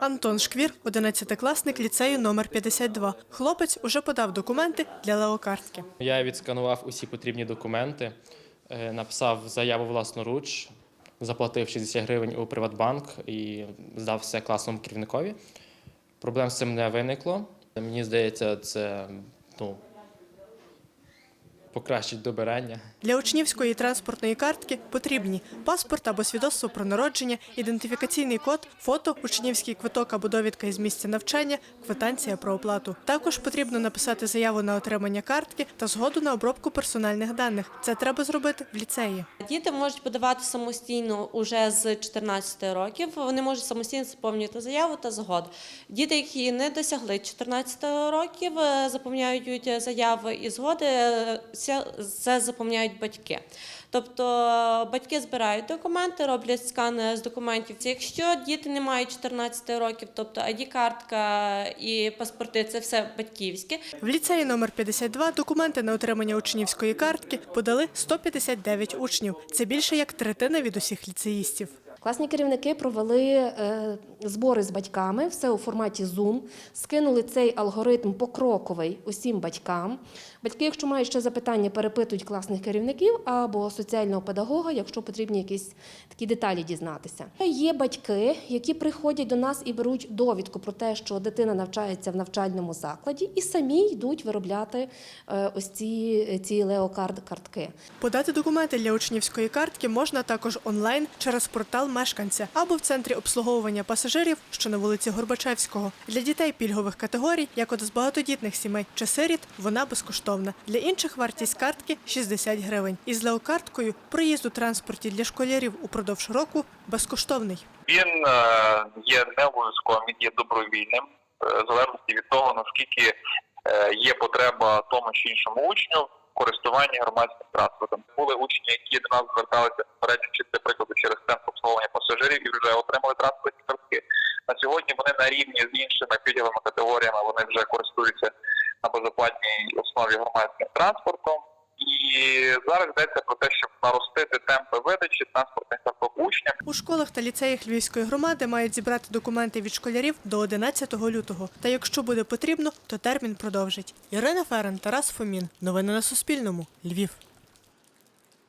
Антон Шквір, 11-класник ліцею номер 52. Хлопець уже подав документи для леокартки. Я відсканував усі потрібні документи, е, написав заяву власноруч, заплатив 60 гривень у Приватбанк і здав все класному керівникові. Проблем з цим не виникло. Мені здається, це ну, покращить добирання. Для учнівської транспортної картки потрібні паспорт або свідоцтво про народження, ідентифікаційний код, фото, учнівський квиток або довідка із місця навчання, квитанція про оплату. Також потрібно написати заяву на отримання картки та згоду на обробку персональних даних. Це треба зробити в ліцеї. Діти можуть подавати самостійно уже з 14 років. Вони можуть самостійно заповнювати заяву та згоду. Діти, які не досягли 14 років, е, заповняють заяви і згоди. Е, Це, це заповняють батьки. Тобто батьки збирають документи, роблять скан з документів. Якщо діти не мають 14 років, тобто ID-картка і паспорти це все батьківське. В ліцеї номер 52 документи на отримання учнівської картки подали 159 учнів. Це більше як третина від усіх ліцеїстів. Класні керівники провели е, збори з батьками, все у форматі Zoom, скинули цей алгоритм покроковий усім батькам. Батьки, якщо мають ще запитання, перепитують класних керівників або соціального педагога, якщо потрібні якісь такі деталі дізнатися. Є батьки, які приходять до нас і беруть довідку про те, що дитина навчається в навчальному закладі, і самі йдуть виробляти е, ось ці, ці леокард-картки. Подати документи для учнівської картки можна також онлайн через портал мешканця або в центрі обслуговування пасажирів, що на вулиці Горбачевського. Для дітей пільгових категорій, як от з багатодітних сімей чи сиріт, вона безкоштовна. Для інших вартість картки 60 гривень. Із леокарткою проїзд у транспорті для школярів упродовж року безкоштовний. Він е, є не обов'язковим, він є добровільним, е, в залежності від того, наскільки е, є потреба тому чи іншому учню в користуванні громадським транспортом. Були учні, які до нас зверталися попередньо, чи це прикладу через центр пасажирів і вже отримали транспортні картки. На сьогодні вони на рівні з іншими пільговими категоріями, вони вже користуються на безоплатній основі громадським транспортом. І зараз йдеться про те, щоб наростити темпи видачі транспортних карток учням. У школах та ліцеях Львівської громади мають зібрати документи від школярів до 11 лютого. Та якщо буде потрібно, то термін продовжить. Ірина Ферен, Тарас Фомін. Новини на Суспільному. Львів.